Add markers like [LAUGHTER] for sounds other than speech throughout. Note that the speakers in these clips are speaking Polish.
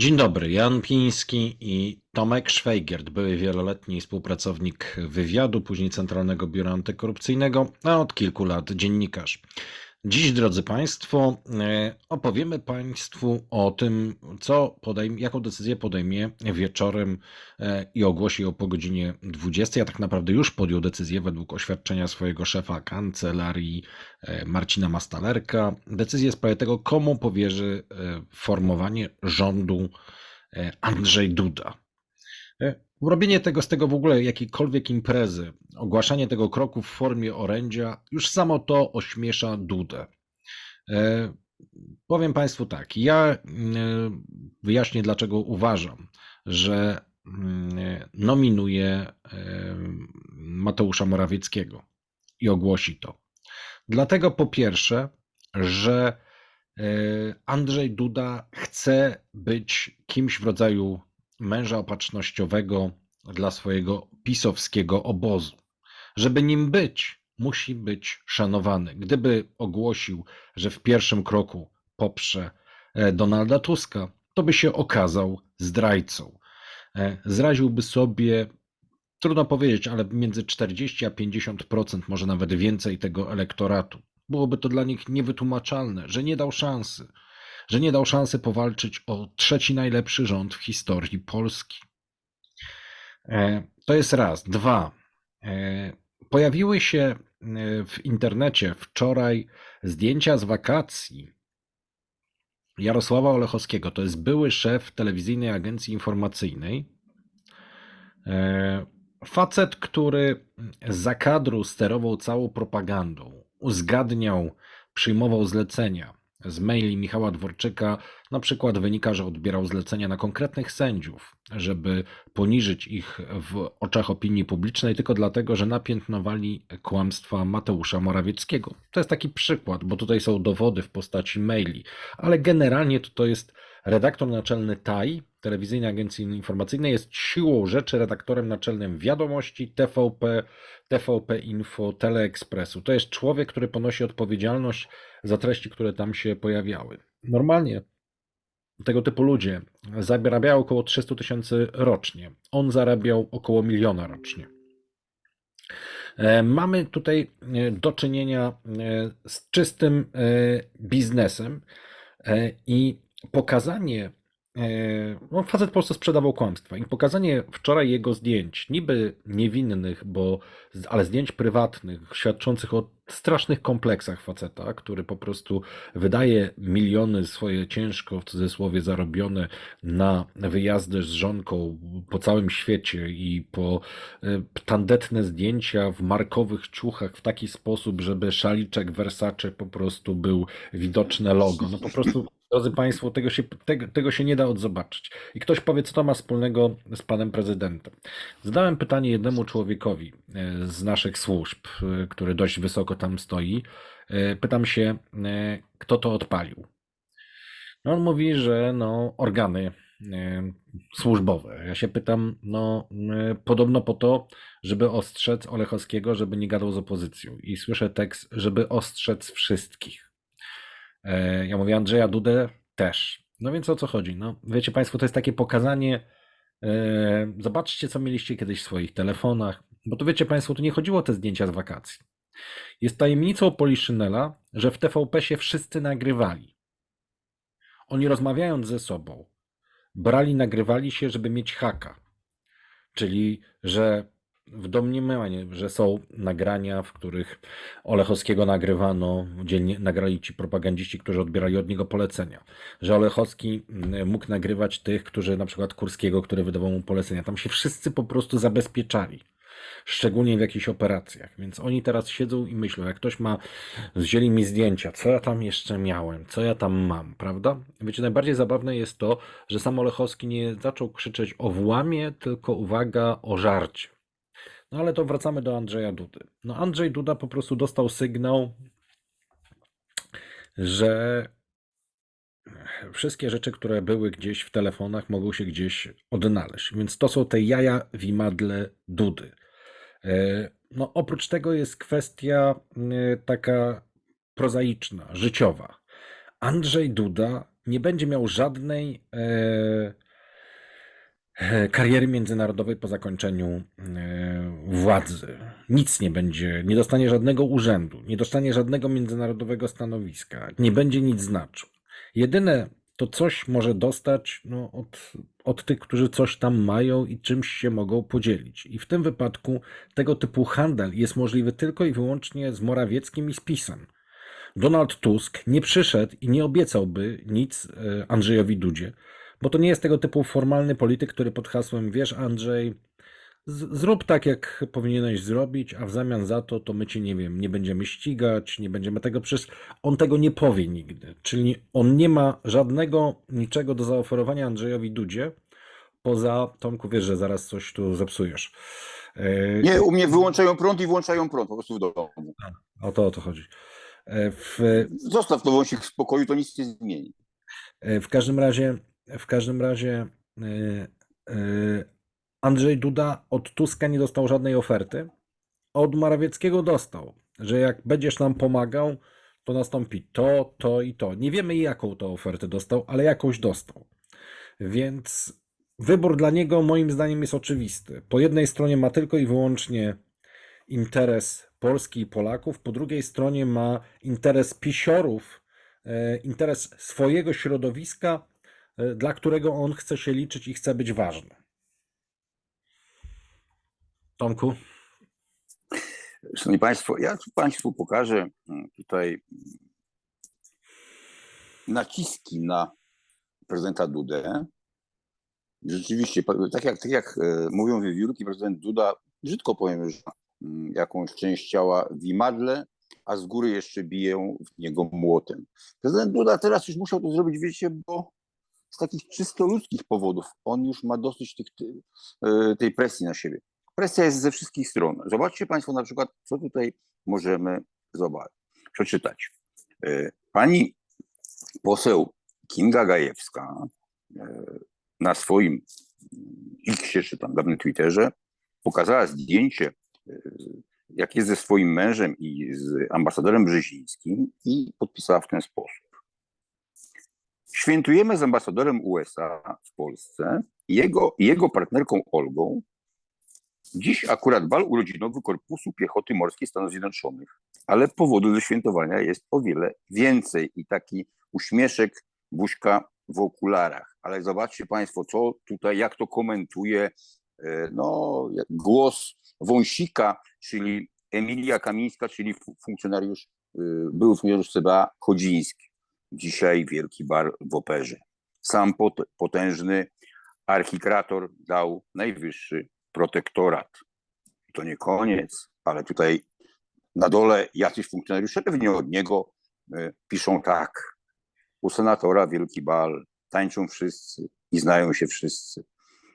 Dzień dobry, Jan Piński i Tomek Szwajgiert, były wieloletni współpracownik wywiadu, później Centralnego Biura Antykorupcyjnego, a od kilku lat dziennikarz. Dziś, drodzy Państwo, e, opowiemy Państwu o tym, co podejm- jaką decyzję podejmie wieczorem e, i ogłosi ją po godzinie 20. A tak naprawdę już podjął decyzję według oświadczenia swojego szefa kancelarii e, Marcina Mastalerka. Decyzję w sprawie tego, komu powierzy formowanie rządu Andrzej Duda. Robienie tego z tego w ogóle jakiejkolwiek imprezy, ogłaszanie tego kroku w formie orędzia, już samo to ośmiesza Dudę. E, Powiem Państwu tak, ja e, wyjaśnię dlaczego uważam, że mm, nominuję e, Mateusza Morawieckiego i ogłosi to. Dlatego po pierwsze, że e, Andrzej Duda chce być kimś w rodzaju męża opatrznościowego dla swojego pisowskiego obozu. Żeby nim być, musi być szanowany. Gdyby ogłosił, że w pierwszym kroku poprze e, Donalda Tuska, to by się okazał zdrajcą. E, Zraziłby sobie, trudno powiedzieć, ale między 40 a 50%, może nawet więcej tego elektoratu. Byłoby to dla nich niewytłumaczalne, że nie dał szansy że nie dał szansy powalczyć o trzeci najlepszy rząd w historii Polski. E, To jest raz. Dwa. e, Pojawiły się e, w internecie wczoraj zdjęcia z wakacji Jarosława Olechowskiego. To jest były szef telewizyjnej agencji informacyjnej. Facet, który za kadru sterował całą propagandą, uzgadniał, przyjmował zlecenia z maili Michała Dworczyka na przykład wynika, że odbierał zlecenia na konkretnych sędziów, żeby poniżyć ich w oczach opinii publicznej tylko dlatego, że napiętnowali kłamstwa Mateusza Morawieckiego. To jest taki przykład, bo tutaj są dowody w postaci maili, ale generalnie to, to jest redaktor naczelny TAI, Telewizyjnej Agencji Informacyjnej, jest siłą rzeczy redaktorem naczelnym Wiadomości, TVP, TVP Info, Teleekspresu. To jest człowiek, który ponosi odpowiedzialność za treści, które tam się pojawiały. Normalnie tego typu ludzie zarabiają około 300 tysięcy rocznie. On zarabiał około miliona rocznie. E, Mamy tutaj e, do czynienia e, z czystym biznesem i pokazanie, e, no facet po prostu sprzedawał kłamstwa i pokazanie wczoraj jego zdjęć, niby niewinnych, bo, ale zdjęć prywatnych, świadczących o strasznych kompleksach faceta, który po prostu wydaje miliony swoje ciężko, w cudzysłowie, zarobione na wyjazdy z żonką po całym świecie i po e, tandetne zdjęcia w markowych ciuchach w taki sposób, żeby szaliczek Versace po prostu był widoczne logo. No po prostu, drodzy Państwo, tego się, tego, tego się nie da odzobaczyć. I ktoś powie, co to ma wspólnego z panem prezydentem. Zadałem pytanie jednemu człowiekowi e, z naszych służb, e, który dość wysoko tam stoi. E, Pytam się, kto to odpalił. No on mówi, że no, organy służbowe. Ja się pytam, no podobno po to, żeby ostrzec Olechowskiego, żeby nie gadał z opozycją. I słyszę tekst, żeby ostrzec wszystkich. E, Ja mówię, Andrzeja Dudę też. No więc o co chodzi? No, wiecie Państwo, to jest takie pokazanie. e, Zobaczcie, co mieliście kiedyś w swoich telefonach. Bo to wiecie Państwo, tu nie chodziło o te zdjęcia z wakacji. Jest tajemnicą Poliszynela, że w TVP się wszyscy nagrywali. Oni rozmawiając ze sobą, brali, nagrywali się, żeby mieć haka. Czyli, że w domniemanie, że są nagrania, w których Olechowskiego nagrywano, dzielnie nagrali ci propagandziści, którzy odbierali od niego polecenia. Że Olechowski mm, mógł nagrywać tych, którzy na przykład Kurskiego, który wydawał mu polecenia. Tam się wszyscy po prostu zabezpieczali. Szczególnie w jakichś operacjach. Więc oni teraz siedzą i myślą, jak ktoś ma, wzięli mi zdjęcia, co ja tam jeszcze miałem, co ja tam mam, prawda? Wiecie, najbardziej zabawne jest to, że sam Olechowski nie zaczął krzyczeć o włamie, tylko uwaga, o żarcie. No ale to wracamy do Andrzeja Dudy. No Andrzej Duda po prostu dostał sygnał, że wszystkie rzeczy, które były gdzieś w telefonach, mogą się gdzieś odnaleźć. Więc to są te jaja w imadle Dudy. E, No oprócz tego jest kwestia e, taka prozaiczna, życiowa. Andrzej Duda nie będzie miał żadnej e, kariery międzynarodowej po zakończeniu e, władzy. Nic nie będzie, nie dostanie żadnego urzędu, nie dostanie żadnego międzynarodowego stanowiska, nie będzie nic znaczył. Jedyne to coś może dostać no, od, od tych, którzy coś tam mają i czymś się mogą podzielić. I w tym wypadku tego typu handel jest możliwy tylko i wyłącznie z Morawieckim i z PiSem. Donald Tusk nie przyszedł i nie obiecałby nic e, Andrzejowi Dudzie, bo to nie jest tego typu formalny polityk, który pod hasłem wiesz Andrzej, zrób tak, jak powinieneś zrobić, a w zamian za to, to my cię, nie wiem, nie będziemy ścigać, nie będziemy tego przez... On tego nie powie nigdy. Czyli on nie ma żadnego, niczego do zaoferowania Andrzejowi Dudzie, poza, Tomku, wiesz, że zaraz coś tu zepsujesz. E, Nie, u mnie wyłączają prąd i włączają prąd po prostu w domu. O to o to chodzi. E, W, Zostaw to wąsik w spokoju, to nic nie zmieni. E, W każdym razie, w każdym razie e, e, Andrzej Duda od Tuska nie dostał żadnej oferty. a Od Morawieckiego dostał, że jak będziesz nam pomagał, to nastąpi to, to i to. Nie wiemy jaką to ofertę dostał, ale jakąś dostał. Więc wybór dla niego moim zdaniem jest oczywisty. Po jednej stronie ma tylko i wyłącznie interes Polski i Polaków, po drugiej stronie ma interes pisiorów, e, interes swojego środowiska, dla którego on chce się liczyć i chce być ważny. Tomku? Szanowni Państwo, ja Państwu pokażę mm, tutaj mm, naciski na prezydenta Dudę. Rzeczywiście, tak jak, tak jak e, mówią wiewiórki, prezydent Duda, brzydko powiem, że mm, jakąś część ciała w imadle, a z góry jeszcze biją w niego młotem. Prezydent Duda teraz już musiał to zrobić, wiecie, bo z takich czysto ludzkich powodów on już ma dosyć tych, ty- e, tej presji na siebie. Presja jest ze wszystkich stron. Zobaczcie Państwo na przykład, co tutaj możemy zobaczyć, przeczytać. E, Pani poseł Kinga Gajewska e, na swoim Xie czy tam dawnym Twitterze pokazała zdjęcie, jak jest ze swoim mężem i z ambasadorem Brzezińskim i podpisała w ten sposób. Świętujemy z ambasadorem USA w Polsce, jego, jego partnerką Olgą, Dziś akurat bal urodzinowy Korpusu Piechoty Morskiej Stanów Zjednoczonych, ale powodów do świętowania jest o wiele więcej i taki uśmieszek buźka w okularach. Ale zobaczcie Państwo, co tutaj, jak to komentuje e, no, głos Wąsika, czyli Emilia Kamińska, czyli fu- funkcjonariusz, e, był funkcjonariusz CBA Chodziński. Dzisiaj wielki bar w operze. Sam pot- potężny archikrator dał najwyższy protektorat. To nie koniec, ale tutaj na dole jacyś funkcjonariusze, pewnie od niego, y, piszą tak. U senatora wielki bal, tańczą wszyscy i znają się wszyscy.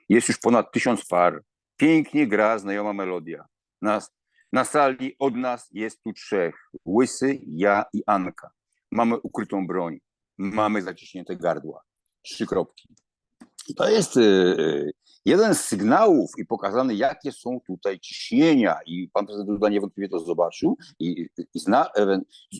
Jest już ponad tysiąc par. Pięknie gra znajoma melodia. Na, na sali od nas jest tu trzech. Łysy, ja i Anka. Mamy ukrytą broń. Mamy zaciśnięte gardła. Trzy kropki. To jest y, y, jeden z sygnałów i pokazane, jakie są tutaj ciśnienia. I pan prezydent Duda niewątpliwie to zobaczył i, i zna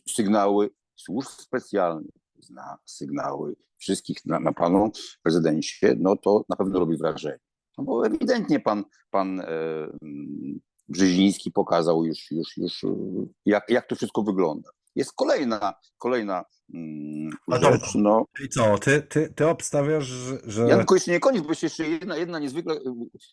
sygnały służb specjalnych, zna sygnały wszystkich na, na panu prezydencie, no to na pewno robi wrażenie. No bo ewidentnie pan, pan e, Brzeziński pokazał już, już, już jak, jak to wszystko wygląda. Jest kolejna, kolejna mm, A to- rzecz. No, I co, ty, ty, ty obstawiasz, że... ja tylko jeszcze nie koniec, bo jest jeszcze jedna, jedna niezwykle y,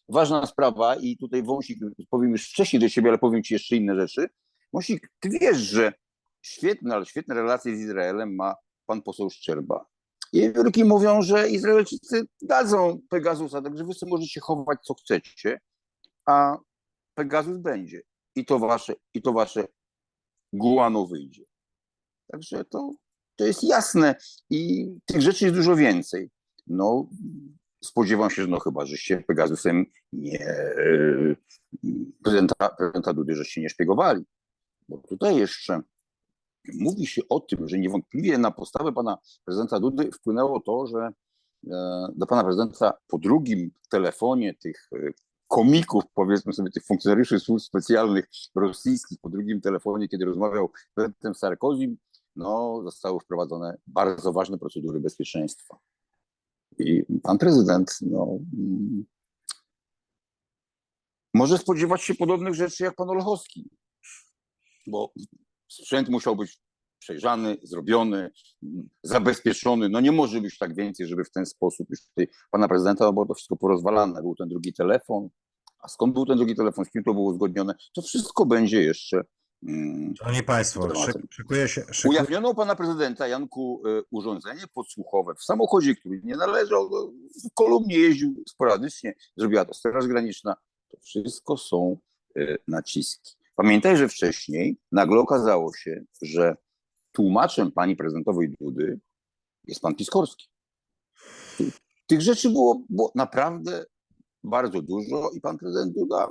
ważna sprawa i tutaj Wąsik, powiem już wcześniej do ciebie, ale powiem ci jeszcze inne rzeczy. Wąsik, ty wiesz, że świetne, ale świetne relacje z Izraelem ma pan poseł Szczerba. I wielki mówią, że Izraelczycy dadzą Pegasusa, także wy sobie możecie chować co chcecie, a Pegasus będzie. I to wasze, i to wasze guano wyjdzie. Także to, to jest jasne i tych rzeczy jest dużo więcej. No, spodziewam się, że no chyba, żeście Pegasusem nie e, prezydenta, prezydenta Dudy, żeście nie szpiegowali. Bo tutaj jeszcze mówi się o tym, że niewątpliwie na postawę pana prezydenta Dudy wpłynęło to, że e, do pana prezydenta po drugim telefonie tych e, komików, powiedzmy sobie, tych funkcjonariuszy służb specjalnych rosyjskich, po drugim telefonie, kiedy rozmawiał z prezydentem Sarkozym, no, zostały wprowadzone bardzo ważne procedury bezpieczeństwa. I pan prezydent no, mm, może spodziewać się podobnych rzeczy jak pan Olechowski, bo sprzęt musiał być przejrzany, zrobiony, zabezpieczony. No nie może być tak więcej, żeby w ten sposób już tutaj pana prezydenta, no bo to wszystko porozwalane. Był ten drugi telefon, a skąd był ten drugi telefon, z kim to było uzgodnione, to wszystko będzie jeszcze Szanowni Państwo, szykuje się. Szykuje, Ujawniono u pana prezydenta Janku y, urządzenie podsłuchowe w samochodzie, który nie należał, w kolumnie jeździł sporadycznie, zrobiła to Straż Graniczna. To wszystko są y, naciski. Pamiętaj, że wcześniej nagle okazało się, że tłumaczem pani prezydentowej Dudy jest pan Piskorski. Ty- Tych rzeczy było, było naprawdę bardzo dużo i pan prezydent Duda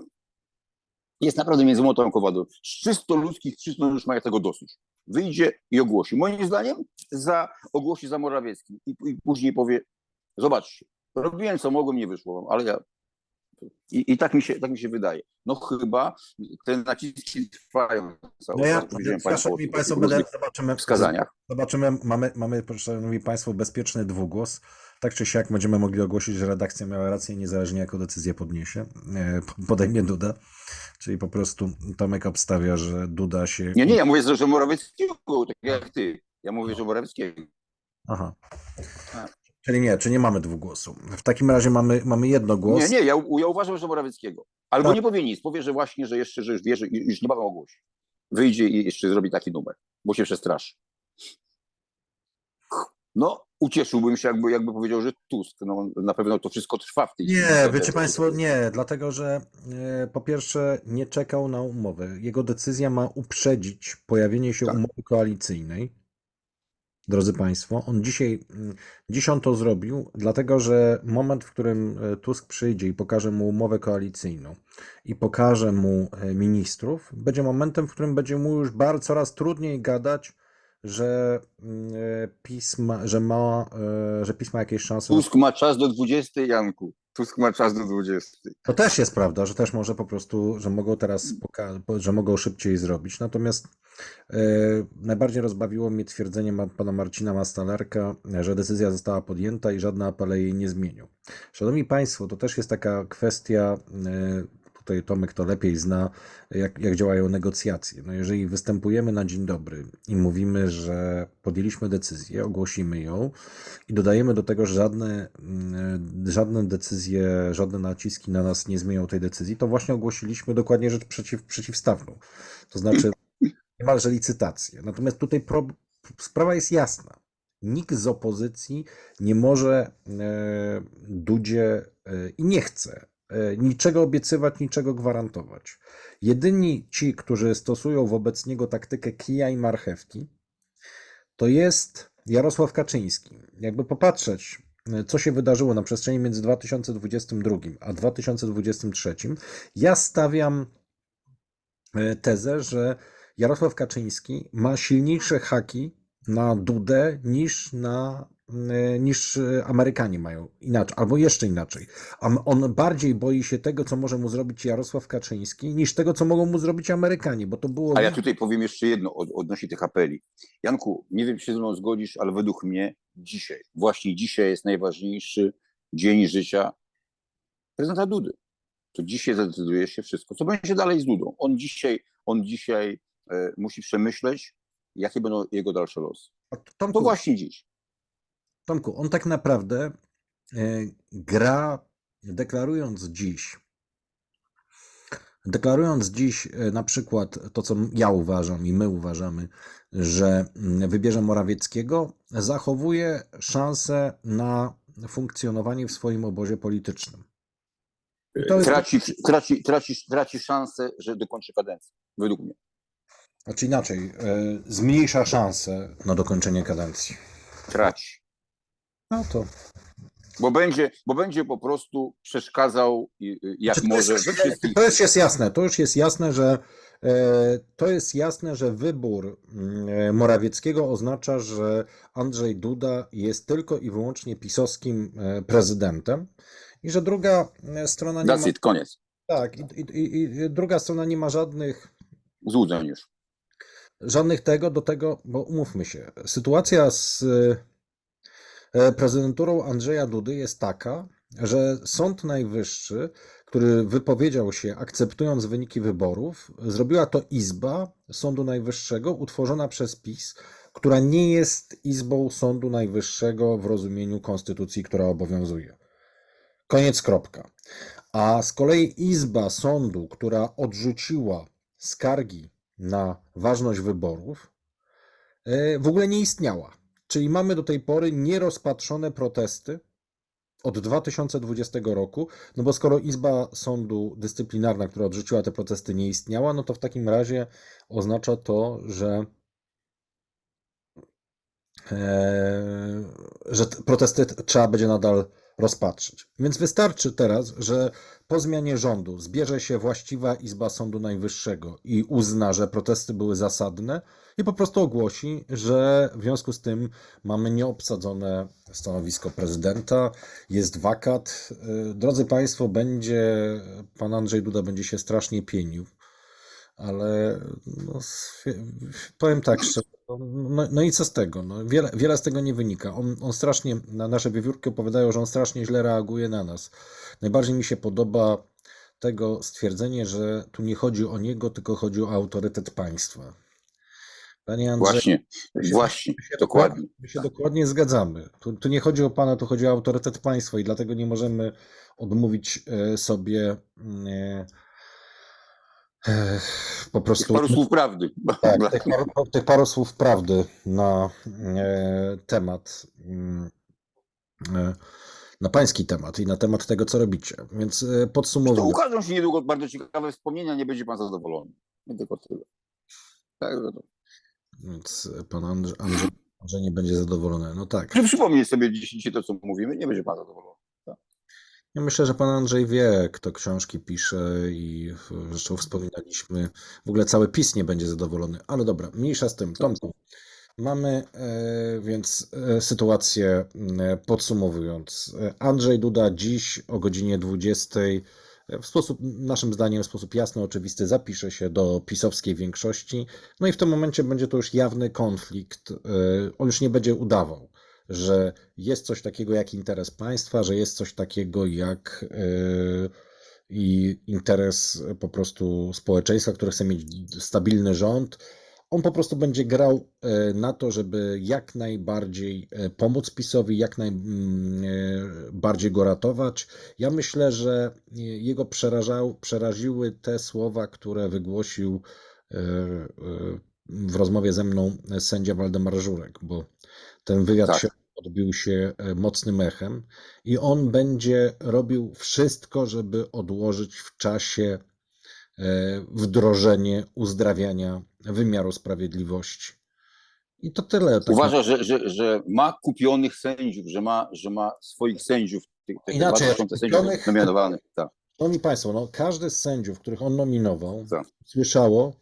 jest naprawdę między młotem a kowadą. Z czysto ludzkich przyczyn już ma tego dosyć. Wyjdzie i ogłosi. Moim zdaniem za, ogłosi za Morawieckim i, i później powie, zobaczcie, robiłem co mogłem, nie wyszło, wam, ale ja... I, I tak, mi się, tak mi się wydaje. No chyba te naciski trwają. Cały no ja, szanowni tych Państwo, będę, zobaczymy, wskazaniach. Zobaczymy, mamy, mamy, szanowni Państwo, bezpieczny dwugłos. Tak czy siak będziemy mogli ogłosić, że redakcja miała rację, niezależnie jaką decyzję podniesie, e, podejmie Duda. Czyli po prostu Tomek obstawia, że Duda się. Nie, nie, ja mówię, że Morawieckiego, tak jak ty. Ja mówię, że Morawieckiego. Aha. Czyli nie, czy nie mamy dwugłosu. W takim razie mamy, mamy jedno głos. Nie, nie, ja, ja uważam, że Morawieckiego. Albo Tak. nie powie nic, powie, że właśnie, że jeszcze, że już wie, że już niebawem ogłosi. Wyjdzie i jeszcze zrobi taki numer, bo się przestraszy. No, ucieszyłbym się, jakby, jakby powiedział, że Tusk. No, na pewno to wszystko trwa w tej chwili. Nie, wiecie Państwo, nie, dlatego że e, po pierwsze nie czekał na umowę. Jego decyzja ma uprzedzić pojawienie się Tak. umowy koalicyjnej. Drodzy Państwo, on dzisiaj, mm, dziś on to zrobił, dlatego że moment, w którym e, Tusk przyjdzie i pokaże mu umowę koalicyjną i pokaże mu e, ministrów, będzie momentem, w którym będzie mu już bardzo, coraz trudniej gadać, że mm, e, PiS ma, że ma, e, że PiS ma jakieś szanse. Tusk ma czas do 20, Janku. Tusk ma czas do 20. To też jest prawda, że też może po prostu, że mogą teraz, że mogą szybciej zrobić. Natomiast e, najbardziej rozbawiło mnie twierdzenie ma, pana Marcina Mastalerka, że decyzja została podjęta i żadne apele jej nie zmienią. Szanowni Państwo, to też jest taka kwestia, tutaj Tomek to lepiej zna, jak, jak działają negocjacje. No jeżeli występujemy na dzień dobry i mówimy, że podjęliśmy decyzję, ogłosimy ją, i dodajemy do tego, że żadne, mm, żadne decyzje, żadne naciski na nas nie zmienią tej decyzji, to właśnie ogłosiliśmy dokładnie rzecz przeciw, przeciwstawną. To znaczy [CLEARS THROAT] niemalże licytację. Natomiast tutaj pro, sprawa jest jasna. Nikt z opozycji nie może e, Dudzie e, i nie chce niczego obiecywać, niczego gwarantować. Jedyni ci, którzy stosują wobec niego taktykę kija i marchewki, to jest Jarosław Kaczyński. Jakby popatrzeć, e, co się wydarzyło na przestrzeni między 2022 a 2023, ja stawiam e, tezę, że Jarosław Kaczyński ma silniejsze haki na Dudę niż na e, niż e, Amerykanie mają inaczej, albo jeszcze inaczej. On bardziej boi się tego, co może mu zrobić Jarosław Kaczyński, niż tego, co mogą mu zrobić Amerykanie, bo to było A ja tutaj powiem jeszcze jedno od, odnośnie tych apeli. Janku, nie wiem, czy się ze mną zgodzisz, ale według mnie dzisiaj, właśnie dzisiaj jest najważniejszy dzień życia prezydenta Dudy. To dzisiaj zadecyduje się wszystko. Co będzie dalej z Dudą? On dzisiaj, on dzisiaj e, musi przemyśleć, jakie będą jego dalsze losy. To właśnie dziś. Tomku, on tak naprawdę e, gra, deklarując dziś, deklarując dziś e, na przykład to, co ja uważam i my uważamy, że mm, wybierze Morawieckiego, zachowuje szansę na funkcjonowanie w swoim obozie politycznym. To jest, Traci, traci, traci, traci szansę, że dokończy kadencję. Według mnie. znaczy inaczej, e, zmniejsza szanse na dokończenie kadencji. Traci. No to Bo będzie, bo będzie po prostu przeszkadzał i- jak to może jest-. To już jest jasne, to już jest jasne, że e, to jest jasne, że wybór mm, Morawieckiego oznacza, że Andrzej Duda jest tylko i wyłącznie pisowskim e, prezydentem i że druga e, strona nie ma, That's it, koniec. tak, i, i, i, druga strona nie ma żadnych Złudzeń już. żadnych tego do tego, bo umówmy się, sytuacja z prezydenturą Andrzeja Dudy jest taka, że Sąd Najwyższy, który wypowiedział się akceptując wyniki wyborów, zrobiła to Izba Sądu Najwyższego utworzona przez PiS, która nie jest Izbą Sądu Najwyższego w rozumieniu konstytucji, która obowiązuje. Koniec, kropka. A z kolei Izba Sądu, która odrzuciła skargi na ważność wyborów, e, w ogóle nie istniała. Czyli mamy do tej pory nierozpatrzone protesty od 2020 roku, no bo skoro Izba Sądu Dyscyplinarna, która odrzuciła te protesty, nie istniała, no to w takim razie oznacza to, że e, że te protesty trzeba będzie nadal rozpatrzyć. Więc wystarczy teraz, że po zmianie rządu zbierze się właściwa Izba Sądu Najwyższego i uzna, że protesty były zasadne i po prostu ogłosi, że w związku z tym mamy nieobsadzone stanowisko prezydenta, jest wakat. Y, Drodzy Państwo, będzie, pan Andrzej Duda będzie się strasznie pienił, ale no, powiem tak szczerze, no, no i co z tego? No, wiele, wiele z tego nie wynika. On, on strasznie, na nasze wiewiórki opowiadają, że on strasznie źle reaguje na nas. Najbardziej mi się podoba tego stwierdzenie, że tu nie chodzi o niego, tylko chodzi o autorytet państwa. Panie Andrzej, Właśnie, się- właśnie, my się dokładnie. My się dokładnie zgadzamy. Tu, tu nie chodzi o pana, tu chodzi o autorytet państwa i dlatego nie możemy odmówić e, sobie mm, e, e, po prostu Paru słów prawdy. tak, tych, paru, tych paru słów prawdy na e, temat, mm, e, na pański temat i na temat tego, co robicie. Więc e, To podsumowując, ukażą się niedługo bardzo ciekawe wspomnienia, nie będzie pan zadowolony. Nie tylko tyle. Także to. więc pan Andrzej, Andrzej, Andrzej nie będzie zadowolony. No tak. Przypomnij sobie dzisiaj to, co mówimy, nie będzie pan zadowolony. Ja myślę, że pan Andrzej wie, kto książki pisze i zresztą wspominaliśmy, w ogóle cały PiS nie będzie zadowolony, ale dobra, mniejsza z tym. Tomku, mamy e, więc e, sytuację e, podsumowując. Andrzej Duda dziś o godzinie 20 e, w sposób, naszym zdaniem, w sposób jasny, oczywisty zapisze się do pisowskiej większości, no i w tym momencie będzie to już jawny konflikt. On już nie będzie udawał że jest coś takiego jak interes państwa, że jest coś takiego jak yy, i interes po prostu społeczeństwa, które chce mieć stabilny rząd. On po prostu będzie grał e, na to, żeby jak najbardziej e, pomóc PiSowi, jak najbardziej go ratować. Ja myślę, że jego przerażał, przeraziły te słowa, które wygłosił e, e, w rozmowie ze mną sędzia Waldemar Żurek, bo ten wywiad Tak. się odbił się e, mocnym echem i on będzie robił wszystko, żeby odłożyć w czasie e, wdrożenie uzdrawiania wymiaru sprawiedliwości. I to tyle. Tak Uważa, że, że, że ma kupionych sędziów, że ma, że ma swoich sędziów, tych, tych Inaczej, 2000 sędziów nominowanych. Tak. Szanowni Państwo, no, każdy z sędziów, których on nominował, Tak. słyszało,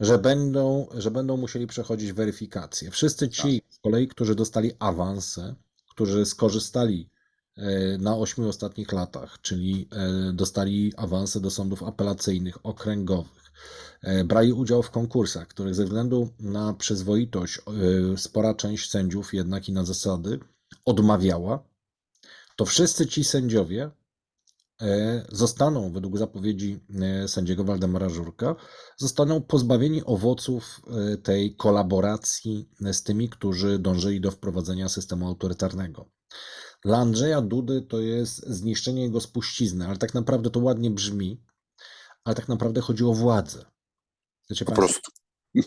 że będą, że będą musieli przechodzić weryfikację. Wszyscy ci z kolei, którzy dostali awanse, którzy skorzystali e, na ośmiu ostatnich latach, czyli e, dostali awanse do sądów apelacyjnych, okręgowych, e, brali udział w konkursach, których ze względu na przyzwoitość spora część sędziów jednak i na zasady odmawiała, to wszyscy ci sędziowie zostaną, według zapowiedzi e, sędziego Waldemara Żurka, zostaną pozbawieni owoców e, tej kolaboracji z tymi, którzy dążyli do wprowadzenia systemu autorytarnego. Dla Andrzeja Dudy to jest zniszczenie jego spuścizny, ale tak naprawdę to ładnie brzmi, ale tak naprawdę chodzi o władzę. Wiecie Po prostu. [LAUGHS]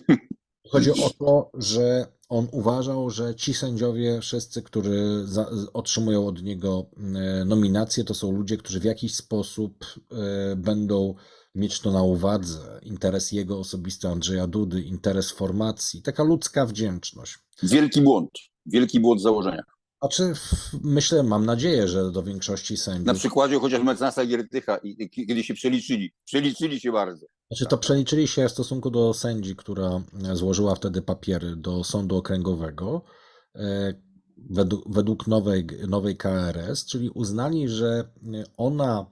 Chodzi o to, że on uważał, że ci sędziowie, wszyscy, którzy za, otrzymują od niego e, nominacje, to są ludzie, którzy w jakiś sposób e, będą mieć to na uwadze. Interes jego osobisty, Andrzeja Dudy, interes formacji, taka ludzka wdzięczność. Wielki błąd. Wielki błąd założenia. Znaczy, w- myślę, mam nadzieję, że do większości Na sędziów. przykładzie chociaż mecenasa Giertycha, i, kiedy się przeliczyli. Przeliczyli się bardzo. Znaczy, to przeliczyli się w stosunku do sędzi, która e, złożyła wtedy papiery do sądu okręgowego e, według, według nowej, nowej KRS, czyli uznali, że e, ona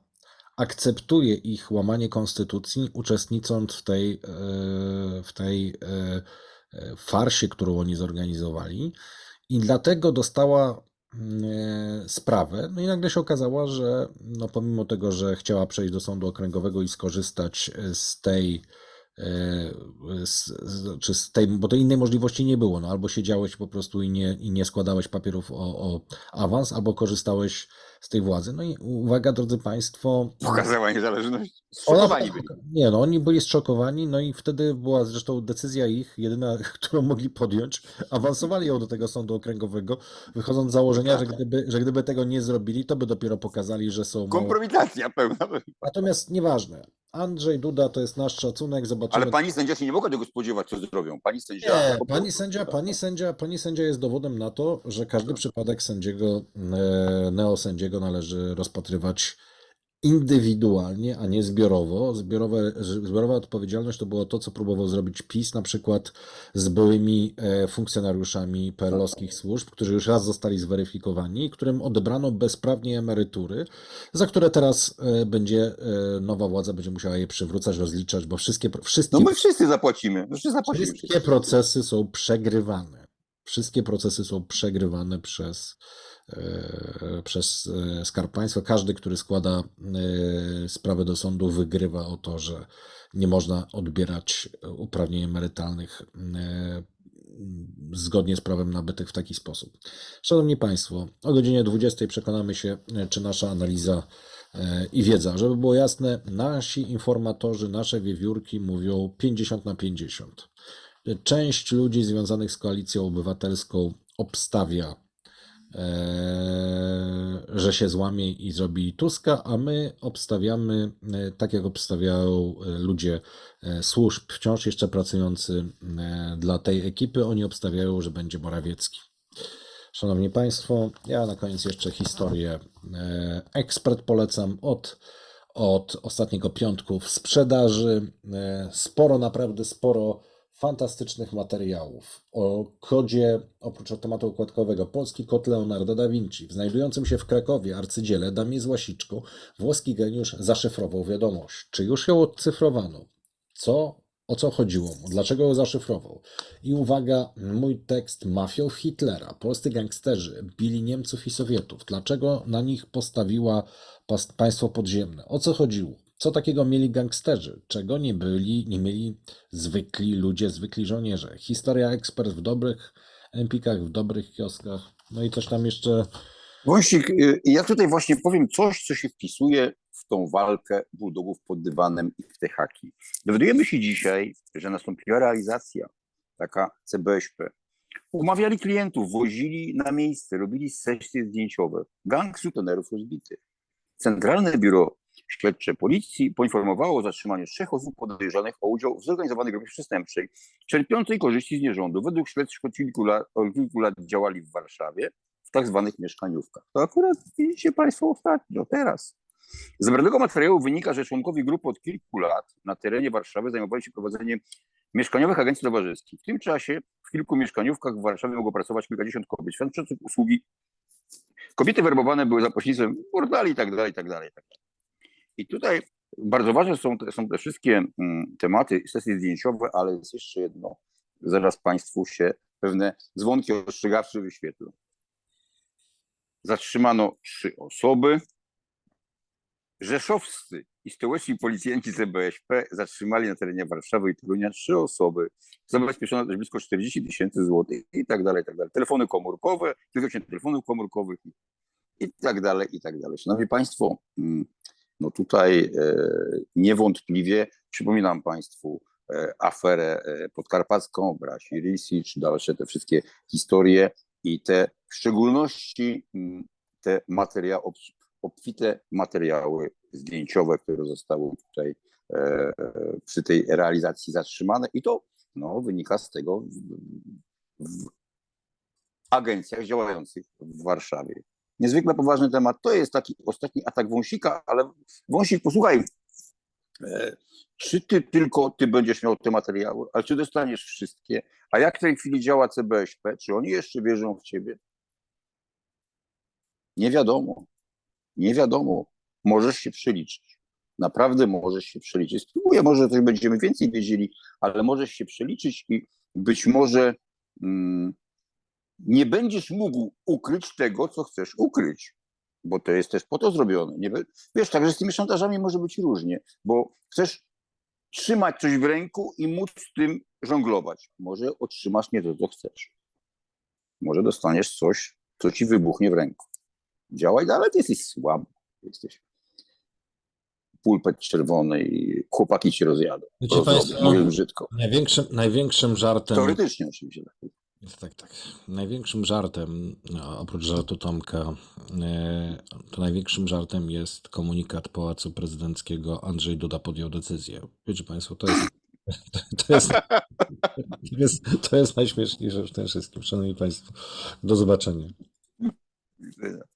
akceptuje ich łamanie konstytucji, uczestnicząc w tej, e, w tej e, farsie, którą oni zorganizowali. I dlatego dostała mm, e, sprawę. No i nagle się okazało, że no pomimo tego, że chciała przejść do sądu okręgowego i skorzystać z tej, e, z, z, czy z tej, bo to innej możliwości nie było. No, albo siedziałeś po prostu i nie, i nie składałeś papierów o, o awans, albo korzystałeś z tej władzy. No i uwaga, drodzy Państwo. Pokazała niezależność. Ona, Zszokowani byli. nie, no oni byli zszokowani, no i wtedy była zresztą decyzja ich, jedyna, [LAUGHS] którą mogli podjąć. Awansowali ją do tego sądu okręgowego, wychodząc z założenia, że gdyby, że gdyby tego nie zrobili, to by dopiero pokazali, że są. Mało... Kompromitacja pełna. Natomiast nieważne. Andrzej Duda to jest nasz szacunek, zobaczymy. Ale pani sędzia się nie mogła tego spodziewać, co zrobią. Pani sędzia. Nie, pani sędzia, pani sędzia, pani sędzia jest dowodem na to, że każdy przypadek sędziego, e, neosędziego należy rozpatrywać indywidualnie, a nie zbiorowo. Zbiorowe, zbiorowa odpowiedzialność to było to, co próbował zrobić PiS, na przykład z byłymi e, funkcjonariuszami PRL-owskich służb, którzy już raz zostali zweryfikowani, którym odebrano bezprawnie emerytury, za które teraz e, będzie e, nowa władza będzie musiała je przywrócać, rozliczać, bo wszystkie, wszystkie No my wszyscy zapłacimy. Wszyscy zapłacimy. Wszystkie procesy są przegrywane. Wszystkie procesy są przegrywane przez, e, przez e, Skarb Państwa. Każdy, który składa e, sprawę do sądu, wygrywa o to, że nie można odbierać uprawnień emerytalnych zgodnie z prawem nabytych w taki sposób. Szanowni Państwo, o godzinie 20 przekonamy się, czy nasza analiza i wiedza. Żeby było jasne, nasi informatorzy, nasze wiewiórki mówią 50 na 50. Część ludzi związanych z koalicją obywatelską obstawia, e, że się złamie i zrobi Tuska, a my obstawiamy, e, tak jak obstawiają e, ludzie służb wciąż jeszcze pracujący dla tej ekipy, oni obstawiają, że będzie Morawiecki. Szanowni Państwo, ja na koniec jeszcze historię. Ekspert polecam od, od ostatniego piątku w sprzedaży. Sporo, naprawdę sporo fantastycznych materiałów o kodzie, oprócz tematu układkowego, polski kod Leonardo da Vinci, w znajdującym się w Krakowie arcydziele Damie z Łasiczką, włoski geniusz zaszyfrował wiadomość. Czy już ją odcyfrowano? Co, o co chodziło mu? Dlaczego ją zaszyfrował? I uwaga, mój tekst mafią Hitlera. Polscy gangsterzy bili Niemców i Sowietów. Dlaczego na nich postawiła państwo podziemne? O co chodziło? Co takiego mieli gangsterzy? Czego nie byli, nie mieli zwykli ludzie, zwykli żołnierze? Historia ekspert w dobrych empikach, w dobrych kioskach. No i coś tam jeszcze. Wąsik, y, ja tutaj właśnie powiem coś, co się wpisuje w tą walkę bulldogów pod dywanem i w te haki. Dowiadujemy się dzisiaj, że nastąpiła realizacja taka CBŚP. Umawiali klientów, wozili na miejsce, robili sesje zdjęciowe. Gang sutenerów rozbitych. Centralne Biuro Śledcze Policji poinformowało o zatrzymaniu trzech osób podejrzanych o udział w zorganizowanej grupie przestępczej, czerpiącej korzyści z nierządu. Według śledczych od kilku lat, kilku lat działali w Warszawie w tak zwanych mieszkaniówkach. To akurat widzicie Państwo ostatnio, teraz. Z zebranego materiału wynika, że członkowie grupy od kilku lat na terenie Warszawy zajmowali się prowadzeniem mieszkaniowych agencji towarzyskich. W tym czasie w kilku mieszkaniówkach w Warszawie mogło pracować kilkadziesiąt kobiet, świadczących usługi. Kobiety werbowane były za pośrednictwem portali i tak dalej, i tutaj bardzo ważne są te, są te wszystkie mm, tematy, sesje zdjęciowe, ale jest jeszcze jedno. Zaraz Państwu się pewne dzwonki ostrzegawcze wyświetlą. Zatrzymano trzy osoby. Rzeszowscy i stołeczni policjanci CBŚP zatrzymali na terenie Warszawy i Torunia trzy osoby. Zabezpieczono też blisko 40 tysięcy złotych i tak dalej, i tak dalej. Telefony komórkowe, kilka telefonów komórkowych i tak dalej, i tak dalej. Szanowni Państwo, mm, no tutaj e, niewątpliwie przypominam Państwu e, aferę e, podkarpacką, Brasi Risi, czy dalsze te wszystkie historie i te w szczególności te materiały, obfite materiały zdjęciowe, które zostały tutaj przy tej realizacji zatrzymane i to no, wynika z tego w, w agencjach działających w Warszawie. Niezwykle poważny temat. To jest taki ostatni atak Wąsika, ale Wąsik, posłuchaj, e, czy ty tylko ty będziesz miał te materiały, ale czy dostaniesz wszystkie? A jak w tej chwili działa CBŚP? Czy oni jeszcze wierzą w ciebie? Nie wiadomo. Nie wiadomo. Możesz się przeliczyć. Naprawdę możesz się przeliczyć. Spróbuję, może coś będziemy więcej wiedzieli, ale możesz się przeliczyć i być może mm, nie będziesz mógł ukryć tego, co chcesz ukryć, bo to jest też po to zrobione. Nie, wiesz, także z tymi szantażami może być różnie, bo chcesz trzymać coś w ręku i móc z tym żonglować. Może otrzymasz nie to, co chcesz. Może dostaniesz coś, co ci wybuchnie w ręku. Działaj dalej, ty jesteś słaby. Jesteś pulpet czerwony i chłopaki ci rozjadą. Wiecie państwo- Mówiąc brzydko. Największym, największym żartem. Teoretycznie oczywiście. Tak, tak. Największym żartem, no, oprócz żartu Tomka, e, to największym żartem jest komunikat Pałacu Prezydenckiego. Andrzej Duda podjął decyzję. Wiecie Państwo, to jest. [LAUGHS] To jest, to jest, to jest najśmieszniejsze w tym wszystkim. Szanowni Państwo, do zobaczenia.